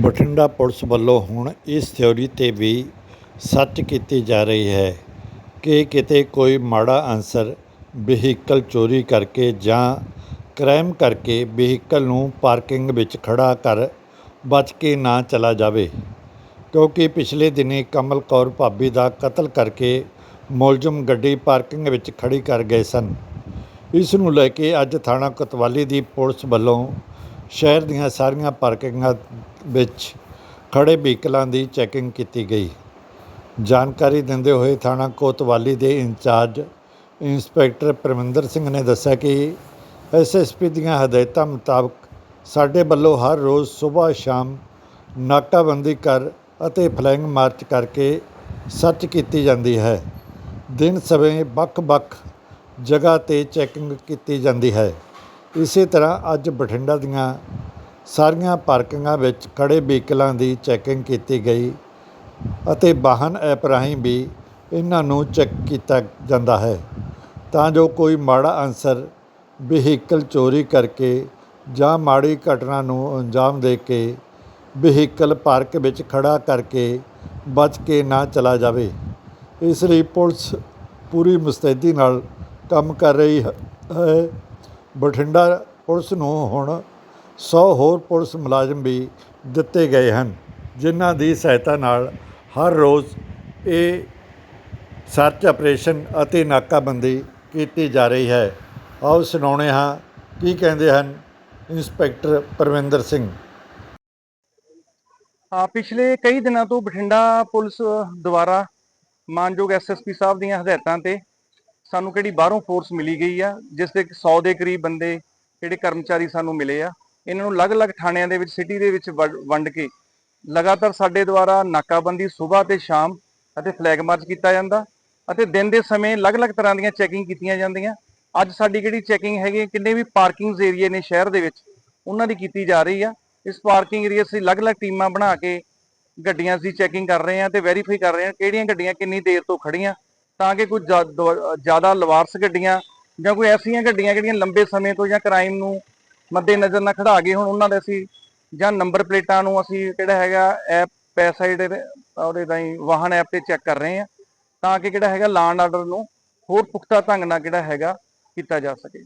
Bathinda police ਵੱਲੋਂ ਹੁਣ ਇਸ ਥਿਊਰੀ 'ਤੇ ਵੀ ਸਰਚ ਕੀਤੀ ਜਾ ਰਹੀ ਹੈ ਕਿ ਕਿਤੇ ਕੋਈ ਮਾੜਾ ਅਨਸਰ ਵਹੀਕਲ ਚੋਰੀ ਕਰਕੇ ਜਾਂ ਕ੍ਰਾਈਮ ਕਰਕੇ ਵਹੀਕਲ ਨੂੰ ਪਾਰਕਿੰਗ ਵਿੱਚ ਖੜ੍ਹਾ ਕਰ ਬਚ ਕੇ ਨਾ ਚਲਾ ਜਾਵੇ। ਕਿਉਂਕਿ ਪਿਛਲੇ ਦਿਨੀਂ ਕਮਲ ਕੌਰ ਭਾਬੀ ਦਾ ਕਤਲ ਕਰਕੇ ਮੁਲਜ਼ਮ ਗੱਡੀ ਪਾਰਕਿੰਗ ਵਿੱਚ ਖੜ੍ਹੀ ਕਰ ਗਏ ਸਨ। ਇਸ ਨੂੰ ਲੈ ਕੇ ਅੱਜ ਥਾਣਾ ਕੋਤਵਾਲੀ ਦੀ ਪੁਲਿਸ ਵੱਲੋਂ ਸ਼ਹਿਰ ਦੀਆਂ ਸਾਰੀਆਂ ਪਾਰਕਿੰਗਾਂ ਵਿੱਚ ਖੜ੍ਹੇ ਵਹੀਕਲਾਂ ਦੀ ਚੈਕਿੰਗ ਕੀਤੀ ਗਈ। ਜਾਣਕਾਰੀ ਦਿੰਦੇ ਹੋਏ ਥਾਣਾ ਕੋਤਵਾਲੀ ਦੇ ਇੰਚਾਰਜ ਇੰਸਪੈਕਟਰ ਪਰਮਿੰਦਰ ਸਿੰਘ ਨੇ ਦੱਸਿਆ ਕਿ ਐਸਐਸਪੀ ਦੀਆਂ ਹਦਾਇਤਾਂ ਮੁਤਾਬਕ ਸਾਡੇ ਵੱਲੋਂ ਹਰ ਰੋਜ਼ ਸਵੇਰ ਸ਼ਾਮ ਨਾਕਾਬੰਦੀ ਕਰ ਅਤੇ ਫਲਾਇੰਗ ਮਾਰਚ ਕਰਕੇ ਸਰਚ ਕੀਤੀ ਜਾਂਦੀ ਹੈ। ਦਿਨ ਸਮੇਂ ਵੱਖ-ਵੱਖ ਜਗ੍ਹਾ ਤੇ ਚੈਕਿੰਗ ਕੀਤੀ ਜਾਂਦੀ ਹੈ। ਇਸੇ ਤਰ੍ਹਾਂ ਅੱਜ ਬਠਿੰਡਾ ਦੀਆਂ ਸਾਰੀਆਂ ਪਾਰਕਿੰਗਾਂ ਵਿੱਚ ਖੜ੍ਹੇ ਵਹੀਕਲਾਂ ਦੀ ਚੈਕਿੰਗ ਕੀਤੀ ਗਈ ਅਤੇ ਵਾਹਨ ਐਪ ਰਾਹੀਂ ਵੀ ਇਹਨਾਂ ਨੂੰ ਚੈੱਕ ਕੀਤਾ ਜਾਂਦਾ ਹੈ ਤਾਂ ਜੋ ਕੋਈ ਮਾੜਾ ਅਨਸਰ ਵਹੀਕਲ ਚੋਰੀ ਕਰਕੇ ਜਾਂ ਮਾੜੀ ਘਟਨਾ ਨੂੰ ਅੰਜਾਮ ਦੇ ਕੇ ਵਹੀਕਲ ਪਾਰਕ ਵਿੱਚ ਖੜ੍ਹਾ ਕਰਕੇ ਬਚ ਕੇ ਨਾ ਚਲਾ ਜਾਵੇ ਇਸ ਲਈ ਪੁਲਿਸ ਪੂਰੀ ਮੁਸਤੈਦੀ ਨਾਲ ਕੰਮ ਕਰ ਰਹੀ ਹੈ ਹੈ। ਬਠਿੰਡਾ ਪੁਲਿਸ ਨੂੰ ਹੁਣ 100 ਹੋਰ ਪੁਲਿਸ ਮੁਲਾਜ਼ਮ ਵੀ ਦਿੱਤੇ ਗਏ ਹਨ, ਜਿਨ੍ਹਾਂ ਦੀ ਸਹਾਇਤਾ ਨਾਲ ਹਰ ਰੋਜ਼ ਇਹ ਸਰਚ ਆਪਰੇਸ਼ਨ ਅਤੇ ਨਾਕਾਬੰਦੀ ਕੀਤੀ ਜਾ ਰਹੀ ਹੈ। ਆਓ ਸੁਣਾਉਣੇ ਹਾਂ ਕੀ ਕਹਿੰਦੇ ਹਨ ਇੰਸਪੈਕਟਰ ਪਰਵਿੰਦਰ ਸਿੰਘ। ਹਾਂ, ਪਿਛਲੇ ਕਈ ਦਿਨਾਂ ਤੋਂ ਬਠਿੰਡਾ ਪੁਲਿਸ ਦੁਆਰਾ ਮਾਨਯੋਗ ਐਸਐਸਪੀ ਸਾਹਿਬ ਦੀਆਂ ਹਦਾਇਤਾਂ ਤੇ ਸਾਨੂੰ ਕਿਹੜੀ ਬਾਹਰੋਂ ਫੋਰਸ ਮਿਲੀ ਗਈ ਆ, ਜਿਸ ਦੇ 100 ਦੇ ਕਰੀਬ ਬੰਦੇ ਜਿਹੜੇ ਕਰਮਚਾਰੀ ਸਾਨੂੰ ਮਿਲੇ ਆ, ਇਹਨਾਂ ਨੂੰ ਅਲੱਗ-ਅਲੱਗ ਥਾਣਿਆਂ ਦੇ ਵਿੱਚ ਸਿਟੀ ਦੇ ਵਿੱਚ ਵੰਡ- ਕੇ ਲਗਾਤਾਰ ਸਾਡੇ ਦੁਆਰਾ ਨਾਕਾਬੰਦੀ ਸਵੇਰ ਤੇ ਸ਼ਾਮ ਅਤੇ ਫਲੈਗ ਮਾਰਚ ਕੀਤਾ ਜਾਂਦਾ ਅਤੇ ਦਿਨ ਦੇ ਸਮੇਂ ਅਲੱਗ-ਅਲੱਗ ਤਰ੍ਹਾਂ ਦੀਆਂ ਚੈਕਿੰਗ ਕੀਤੀਆਂ ਜਾਂਦੀਆਂ। ਅੱਜ ਸਾਡੀ ਜਿਹੜੀ ਚੈਕਿੰਗ ਹੈਗੀ, ਕਿੰਨੇ ਵੀ ਪਾਰਕਿੰਗਸ ਏਰੀਏ ਨੇ ਸ਼ਹਿਰ ਦੇ ਵਿੱਚ, ਉਹਨਾਂ ਦੀ ਕੀਤੀ ਜਾ ਰਹੀ ਆ। ਇਸ ਪਾਰਕਿੰਗ ਏਰੀਆ 'ਚ ਅਸੀਂ ਅਲੱਗ-ਅਲੱਗ ਟੀਮਾਂ ਬਣਾ ਕੇ ਗੱਡੀਆਂ ਦੀ ਚੈਕਿੰਗ ਕਰ ਰਹੇ ਹਾਂ ਤੇ ਵੈਰੀਫਾਈ ਕਰ ਰਹੇ ਹਾਂ ਕਿਹੜੀਆਂ ਗੱਡੀਆਂ ਕਿੰਨੀ ਦੇਰ ਤੋਂ ਖੜੀਆਂ ਤਾਂ ਕਿ ਕੋਈ ਜ਼ਿਆਦਾ ਲਵਾਰਸ ਗੱਡੀਆਂ ਜਾਂ ਕੋਈ ਐਸੀਆਂ ਗੱਡੀਆਂ ਜਿਹੜੀਆਂ ਲੰਬੇ ਸਮੇਂ ਤੋਂ ਜਾਂ ਕ੍ਰਾਈਮ ਨੂੰ ਮੱਦੇਨਜ਼ਰ ਨਾਲ ਖੜਾ ਗਏ ਹੁਣ ਉਹਨਾਂ ਦੇ ਅਸੀਂ ਜਾਂ ਨੰਬਰ ਪਲੇਟਾਂ ਨੂੰ ਅਸੀਂ ਕਿਹੜਾ ਹੈਗਾ ਐਪ ਪੈਸਾਈਡ ਉਹਦੇ ਰਾਹੀਂ ਵਾਹਨ ਐਪ ਤੇ ਚੈੱਕ ਕਰ ਰਹੇ ਹਾਂ ਤਾਂ ਕਿ ਜਿਹੜਾ ਹੈਗਾ ਲਾਂਡ ਆਰਡਰ ਨੂੰ ਹੋਰ ਪੁਖਤਾ ਢੰਗ ਨਾਲ ਜਿਹੜਾ ਹੈਗਾ ਕੀਤਾ ਜਾ ਸਕੇ।